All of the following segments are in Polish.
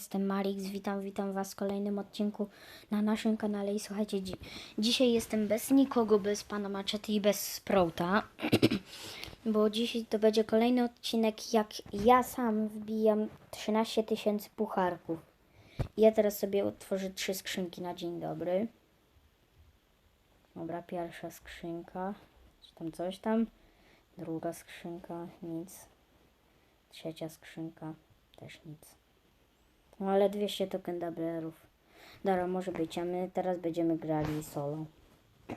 Jestem Marix, witam, witam Was w kolejnym odcinku na naszym kanale i słuchajcie, dzi dzisiaj jestem bez nikogo, bez Pana Maczety i bez Sprouta, bo dzisiaj to będzie kolejny odcinek, jak ja sam wbijam 13 tysięcy pucharków. Ja teraz sobie otworzę trzy skrzynki na dzień dobry. Dobra, pierwsza skrzynka, czy tam coś tam, druga skrzynka, nic, trzecia skrzynka, też nic. No ale 200 token dablerów. Dobra, może być, a my teraz będziemy grali solo.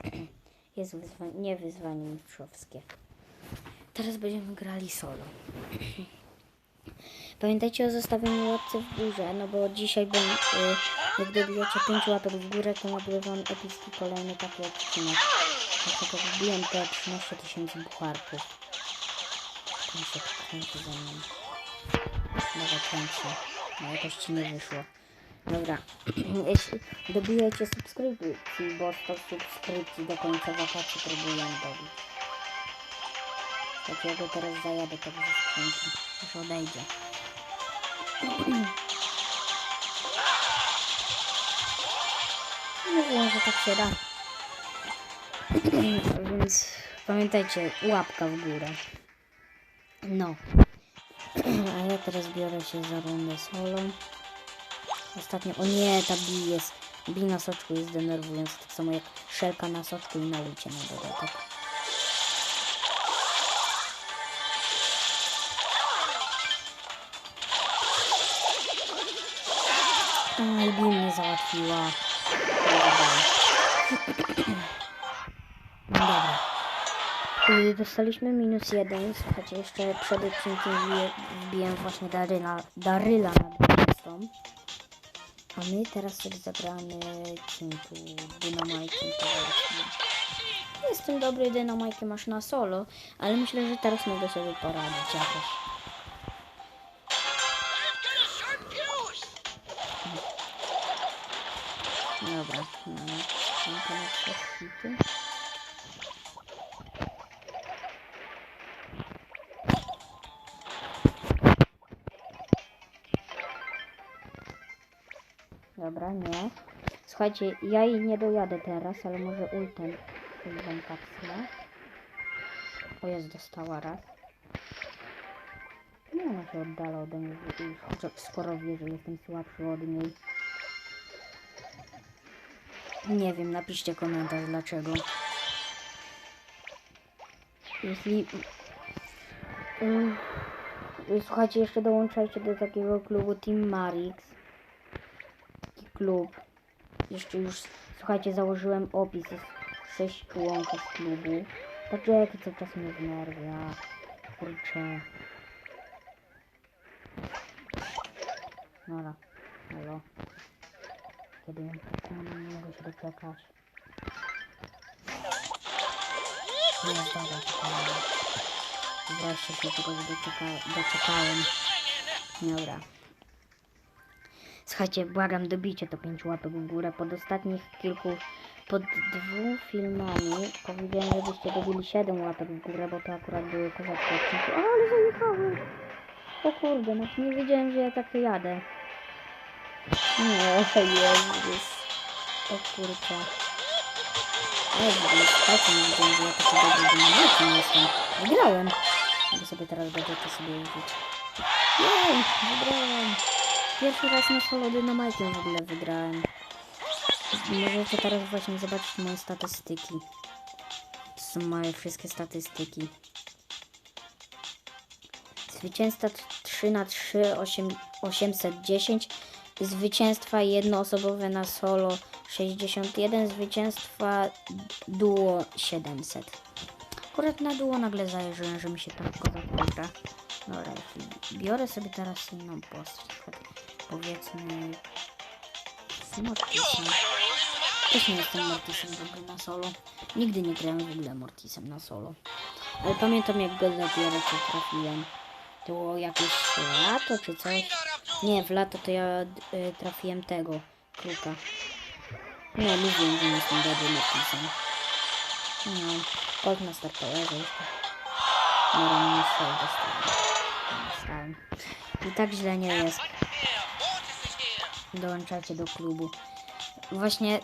Jest wyzwanie, nie wyzwanie mistrzowskie. Teraz będziemy grali solo. Pamiętajcie o zostawieniu łapce w górze, no bo dzisiaj bym, y, jak dobijecie 5 łapek w górę, to nagrywam epicki kolejny taki odcinek. Dlatego wbiłem te 13 tysięcy bucharków. Tam się kręci ze mną. Dobra, kręci. No jakoś ci nie wyszło. Dobra. Jeśli dobijecie subskrypcji, bo 100 subskrypcji do końca wakacji próbuję dobić. Tak ja go teraz zajadę tak ze skrzynki. Już odejdzie. Wiem, że tak się da. Więc pamiętajcie, łapka w górę. No. Teraz biorę się za rundę solo. Ostatnio, o nie, ta Bi jest, Bi na soczku jest denerwująca, tak samo jak Szelka na soczku i na ulicie na dodatek. Aj, Bi mnie załatwiła. Dobra. Dostaliśmy minus jeden. Słuchajcie, jeszcze przed odcinkiem wbiłem właśnie Daryla, Daryla na 20. A my teraz sobie zagramy Cintu, Dynamajkiem powiedzmy. Jestem dobry Dynamajkiem aż na solo, ale myślę, że teraz mogę sobie poradzić jakoś. Dobra, no, mam teraz te hity. Dobra, nie. Słuchajcie, ja jej nie dojadę teraz, ale może ultem ultem kapsle. O, jest dostała raz. Nie ona się oddala ode mnie, chociaż skoro wie, że jestem słabszy od niej. Nie wiem, napiszcie komentarz dlaczego. Jeśli... Słuchajcie, jeszcze dołączajcie do takiego klubu Team Marix klub. Jeszcze już, słuchajcie, założyłem opis. Jest sześć członków klubu. Także jaki cały czas mnie wnerwia. Kurczę. Dobra. Halo. Kiedy ją pokonam, nie mogę się doczekać. Nie, dobra, czekałem. Wreszcie się tego doczeka doczekałem. Dobra. Słuchajcie, błagam, dobijcie to 5 łapek w górę. Pod ostatnich kilku, pod dwóch filmami powiedziałem, żebyście dobili 7 łapek w górę, bo to akurat były kozackie odcinki. O, ale zajechałem! O kurde, no nie wiedziałem, że ja tak jadę. Nie, Jezus. O kurczę. Ej, w ogóle słuchajcie, nie wiedziałem, że ja dobry dynamiczny nie jestem. Wygrałem. Mogę sobie teraz będę to sobie użyć. Jej, wygrałem. Pierwszy raz na solo dynamajkiem w ogóle wygrałem. Możecie teraz właśnie zobaczyć moje statystyki. To są moje wszystkie statystyki. Zwycięstwa 3 na 3 8, 810. Zwycięstwa jednoosobowe na solo 61. Zwycięstwa duo 700. Akurat na duo nagle zajarzyłem, że mi się go zapiera. Dobra, biorę sobie teraz inną postać. Powiedzmy... Mortisem. Też nie jestem Mortisem dobry na solo. Nigdy nie grałem w ogóle Mortisem na solo. Ale pamiętam jak go dopiero co trafiłem. To było jakieś lato czy coś. Nie, w lato to ja y, trafiłem tego. Kruka. Nie, mówiłem, że nie jestem dobry Mortisem. No, pod na Star jeszcze. No, nie. Dostałem. I tak źle nie jest. dołączacie do klubu. Właśnie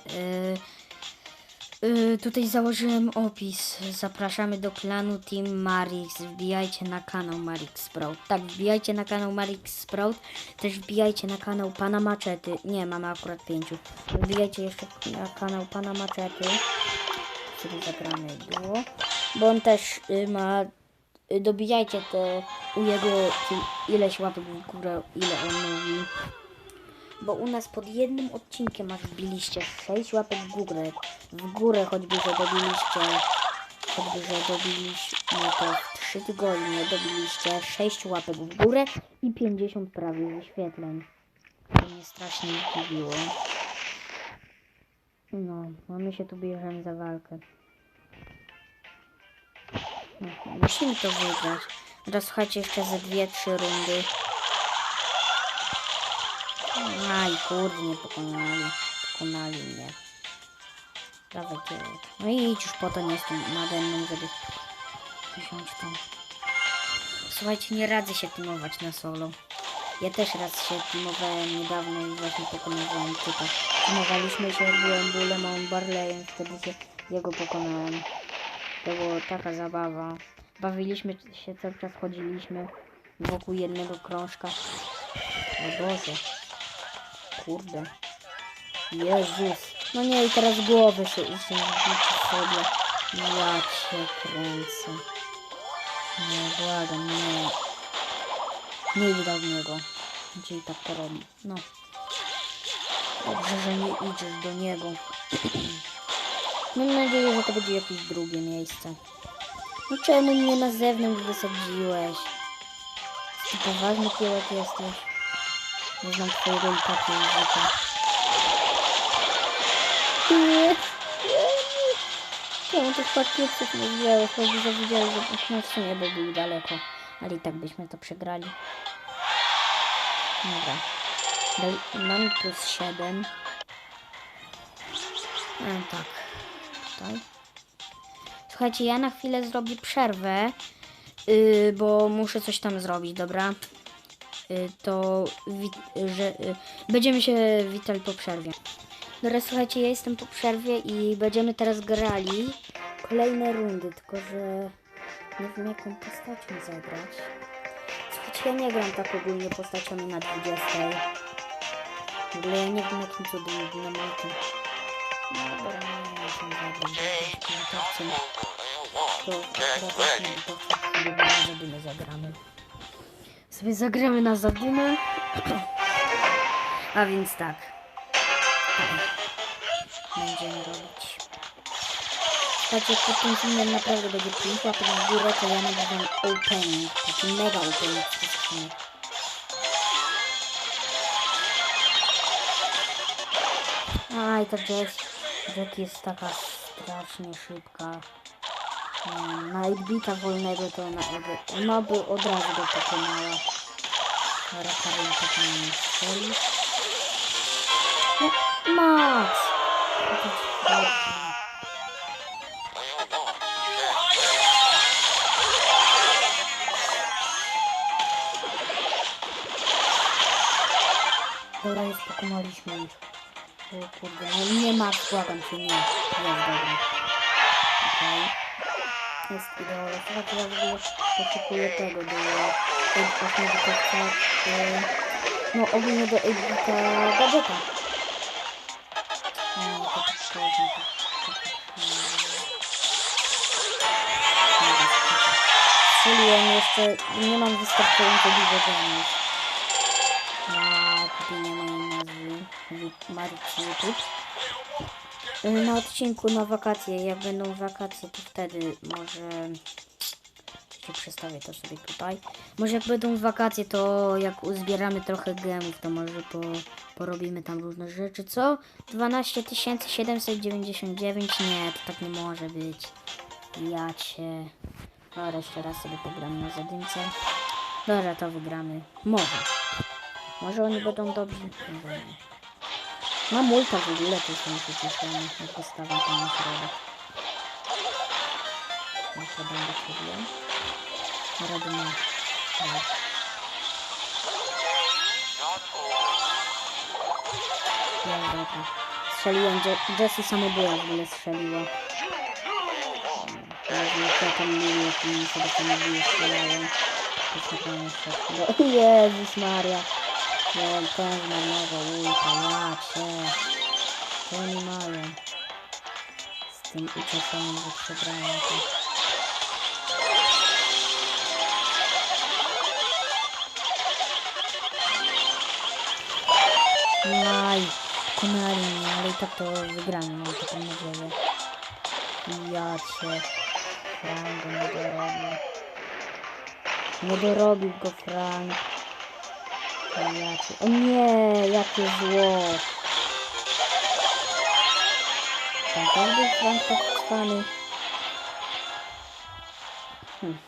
yy, yy, tutaj założyłem opis. Zapraszamy do klanu Team Marix. Wbijajcie na kanał Marix Sprout. Tak, wbijajcie na kanał Marix Sprout. Też wbijajcie na kanał Pana Maczety. Nie, mamy akurat pięciu. Wbijajcie jeszcze na kanał Pana Maczety. Sobie zagramy duo. Bo on też y, ma y, dobijajcie to u jego ileś łapek w górę, ile on mówi. Bo u nas pod jednym odcinkiem aż wbiliście 6 łapek w górę. W górę choćby, że dobiliście, choćby, że dobiliście to w 3 tygodnie dobiliście 6 łapek w górę i 50 prawie wyświetleń. To mnie strasznie zdziwiło. No, a my się tu bierzemy za walkę. No, musimy to wygrać. Teraz słuchajcie jeszcze ze dwie, trzy rundy. Aj, kurde, nie pokonali. Pokonali mnie. Dawajcie. No i idź już po to, nie jestem nade mną, żeby wziąć tam. Słuchajcie, nie radzę się teamować na solo. Ja też raz się teamowałem niedawno i właśnie pokonywałem typa. Teamowaliśmy się, byłem bólem, on Barleyem, wtedy się jego pokonałem. To była taka zabawa. Bawiliśmy się, cały czas chodziliśmy wokół jednego krążka. O Boże. Kurde. Jezus. No nie, i teraz głowę się, zbicie sobie. Ja cię kręcę. Nie, błagam, nie. Nie idź do niego. Gdzie tak to robi. No. Dobrze, że nie idziesz do niego. Mam nadzieję, że to będzie jakieś drugie miejsce. No czemu mnie na zewnątrz wysadziłeś? Ty poważny kiełek jesteś? Nie znam twojego i tak języka. Nie. Czemu tych pakietów nie wziąłeś? Choć że widziałeś, że no w sumie by był daleko. Ale i tak byśmy to przegrali. Dobra. Mam plus 7. No tak. Tutaj. Słuchajcie, ja na chwilę zrobię przerwę, yy, bo muszę coś tam zrobić, dobra? Yy, to że yy, będziemy się witali po przerwie. Dobra, słuchajcie, ja jestem po przerwie i będziemy teraz grali kolejne rundy, tylko że nie wiem jaką postacią zagrać. Słuchajcie, ja nie gram tak ogólnie postaciami na 20. W ogóle ja nie wiem jakim cudem dynamitem. No dobra, nie wiem, czym zagram. To sobie na zadymę zagramy. Sobie zagramy na zadymę. A więc tak. Będziemy robić. Słuchajcie, pod tym filmem naprawdę będzie 5 łapek w górę, to ja nagrywam opening. Taki mega opening w tej skrzyni. Aj, ta Jess, Jack jest taka strasznie szybka. Mm, Na Edbita wolnego to ona, ona by od razu go pokonała. Rakarem pokonanie strzeli. No, Max! To dobrze. Pokonaliśmy ich. O kurde, no nie ma, błagam cię, nie. Jest dobra. Okej. Jest idealnie. Słuchajcie, ja w ogóle tego do właśnie do tego, no ogólnie do Edita gadżeta. Nie, to tak to- Strzeliłem jeszcze, nie mam wystarczająco dużo damage Marix YouTube. Na odcinku na wakacje, jak będą wakacje, to wtedy może się przestawię to sobie tutaj. Może jak będą wakacje, to jak uzbieramy trochę gemów, to może po, porobimy tam różne rzeczy. Co? 12 799? Nie, to tak nie może być. Ja cię. Dobra, jeszcze raz sobie pogram na zadymce. Dobra, to wygramy. Może. Może oni będą dobrzy. Nie. Mam ulta w ogóle, to są przyciszone. Jak postawię tam na środek. Jeszcze będę sobie. Robimy. Tak. Jest dobra. Strzeliłem, Je- Jessie samobuja w ogóle strzeliła. Ja tam lubię, jak oni sobie samobuje strzelają. Jezus Maria. Ja ten zmarnował ulta, ja cię. Oni mają? Z tym uczesaniem, że przegrają to. Aj, konali mnie, ale i tak to wygramy, mam taką nadzieję. Ja cię. Frank nie dorobił. Nie dorobił go Frank. Ja. O nie, jakie zło. Tam też był Frank cwany. Hm.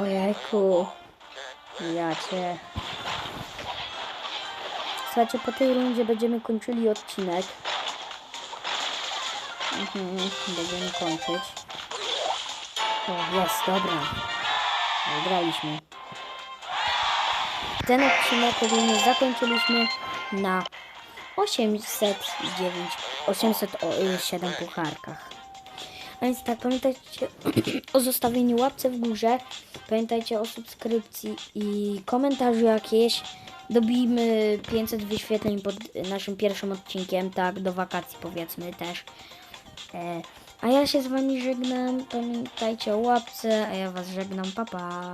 Ojejku. Ja cię. Słuchajcie, po tej rundzie będziemy kończyli odcinek. Mhm, będziemy kończyć. O, jest, dobra. Wygraliśmy. Ten odcinek ogólnie zakończyliśmy na 809, 807 pucharkach. A więc tak, pamiętajcie o zostawieniu łapce w górze. Pamiętajcie o subskrypcji i komentarzu jakieś. Dobijmy 500 wyświetleń pod naszym pierwszym odcinkiem, tak, do wakacji powiedzmy też. E, a ja się z wami żegnam. Pamiętajcie o łapce, a ja was żegnam. Pa pa.